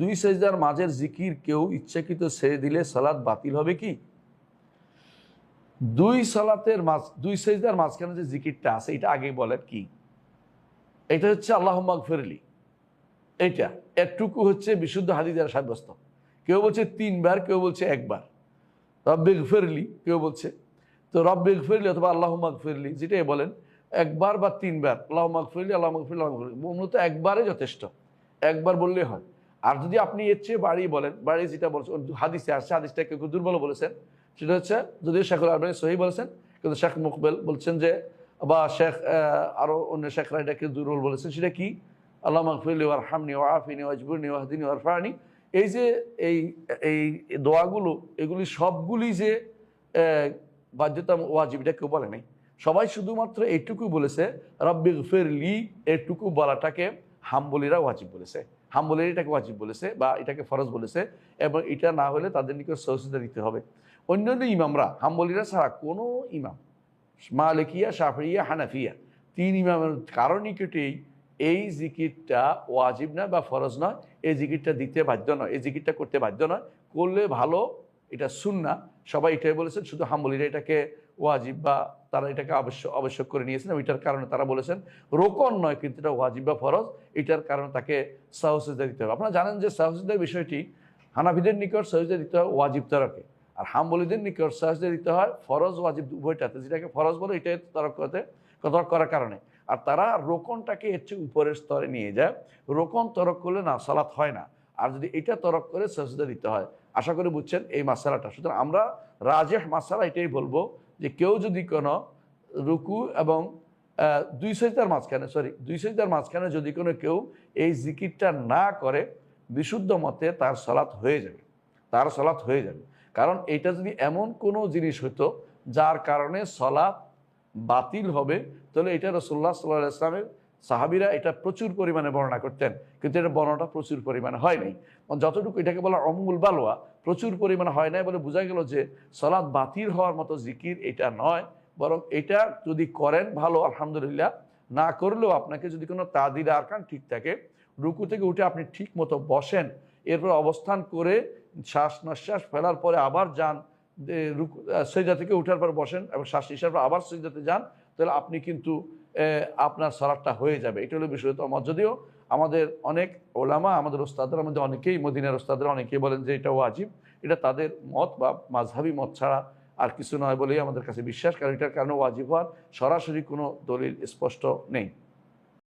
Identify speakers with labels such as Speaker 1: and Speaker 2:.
Speaker 1: দুই সেজদার মাঝের জিকির কেউ ইচ্ছাকৃত ছেড়ে দিলে সালাদ বাতিল হবে কি? দুই সালাতের মাঝ, দুই সেজদার মাঝখানে যে জিকিরটা আছে, এটা আগে বলেন কি? এটা হচ্ছে আল্লাহ ফেরলি এইটা একটুকু হচ্ছে বিশুদ্ধ দ্বারা সাব্যস্ত। কেউ বলছে তিনবার, কেউ বলছে একবার। রব্বেগ ফেরলি কেউ বলছে। তো রব্বেগ ফেরলি অথবা আল্লাহ ফেরলি যেটাই বলেন, একবার বা তিনবার আল্লাহ ফেরলি আল্লাহ ফেরলি আল্লাহ মূলত একবারে যথেষ্ট। একবার বললে হয়। আর যদি আপনি এর চেয়ে বাড়ি বলেন বাড়ি যেটা বলছেন হাদিসে আসছে হাদিসটা কেউ দুর্বল বলেছেন সেটা হচ্ছে যদিও শেখুল আলবানী সহি বলেছেন কিন্তু শেখ মুকবেল বলছেন যে বা শেখ আরও অন্য শেখরা এটাকে দুর্বল বলেছেন সেটা কি? আল্লাহ মকফিলি ওয়ার হামনি ও আফিনি ওয়াজবুরনি ওয়াহদিনী ওয়ার ফানি এই যে এই এই দোয়াগুলো এগুলি সবগুলি যে আহ, বাধ্যতা ওয়াজিব এটা কেউ বলে নাই। সবাই শুধুমাত্র এইটুকু বলেছে রব্বি ফেরলি এটুকু বলাটাকে হাম্বলিরা ওয়াজিব বলেছে। হাম্বলিরা এটাকে ওয়াজিব বলেছে বা এটাকে ফরজ বলেছে এবং এটা না হলে তাদের নিকট সহসিতা দিতে হবে। অন্যান্য ইমামরা, হাম্বলিরা ছাড়া কোনো ইমাম, মালিকিয়া সাফরিয়া হানাফিয়া, তিন ইমামের কারও নিকটেই এই জিকিরটা ওয়াজিব নয় বা ফরজ নয়, এই জিকিরটা দিতে বাধ্য নয়, এই জিকিরটা করতে বাধ্য নয়, করলে ভালো এটা শুননা সবাই এটাই বলেছেন, শুধু হাম্বলিরা এটাকে ওয়াজিব বা তারা এটাকে আবশ্যক আবশ্যক করে নিয়েছেন ওইটার কারণে তারা বলেছেন রোকন নয় কিন্তু এটা ওয়াজিব বা ফরজ, এটার কারণে তাকে সাহসিদা দিতে হবে। আপনারা জানেন যে সাহসিদার বিষয়টি হানাফিদের নিকট সাহসিদা দিতে হয় ওয়াজিব তরকে। আর হাম্বলিদের নিকট সাহসিদা দিতে হয় ফরজ, ওয়াজিব উভয়টাতে। যেটাকে ফরজ বলে এটাই তরক করতে করার কারণে। আর তারা রোকনটাকে এর চেয়ে উপরের স্তরে নিয়ে যায়। রোকন তরক করলে না, সালাত হয় না। আর যদি এটা তরক করে সাজদা দিতে হয় আশা করি বুঝছেন এই মাসালাটা। সুতরাং আমরা রাজেহ মাসালা এটাই বলব যে কেউ যদি কোনো রুকু এবং দুই সজিদার মাঝখানে সরি দুই সজিদার মাঝখানে যদি কোনো কেউ এই জিকিরটা না করে, বিশুদ্ধ মতে তার সলাৎ হয়ে যাবে। তার সলাৎ হয়ে যাবে। কারণ এটা যদি এমন কোনো জিনিস হতো যার কারণে সলাৎ বাতিল হবে, তাহলে এটা রসুল্লাহ সাল্লাহ ইসলামের সাহাবিরা এটা প্রচুর পরিমাণে বর্ণনা করতেন, কিন্তু এটা বর্ণনাটা প্রচুর পরিমাণে হয় নাই। যতটুকু এটাকে বলা অমূল বালোয়া প্রচুর পরিমাণে হয় নাই বলে বোঝা গেল যে সলাদ বাতিল হওয়ার মতো জিকির এটা নয়, বরং এটা যদি করেন ভালো, আলহামদুলিল্লাহ, না করলেও আপনাকে যদি কোনো তাদির আরকান ঠিক থাকে, রুকু থেকে উঠে আপনি ঠিক মতো বসেন, এরপর অবস্থান করে শ্বাস নিঃশ্বাস ফেলার পরে আবার যান রুকু সৈজা থেকে উঠার পর বসেন এবং শ্বাস নিঃশ্বাস আবার সৈজাতে যান, তাহলে আপনি কিন্তু আপনার সলাটটা হয়ে যাবে। এটা হলো বিষয়। তো যদিও আমাদের অনেক ওলামা, আমাদের ওস্তাদের মধ্যে অনেকেই মদিনার ওস্তাদের, অনেকেই বলেন যে এটা ওয়াজিব। এটা তাদের মত বা মাঝহাবি মত ছাড়া আর কিছু নয় বলেই আমাদের কাছে বিশ্বাস, কারণ এটার কারণে ওয়াজিব হওয়ার সরাসরি কোনো দলিল স্পষ্ট নেই।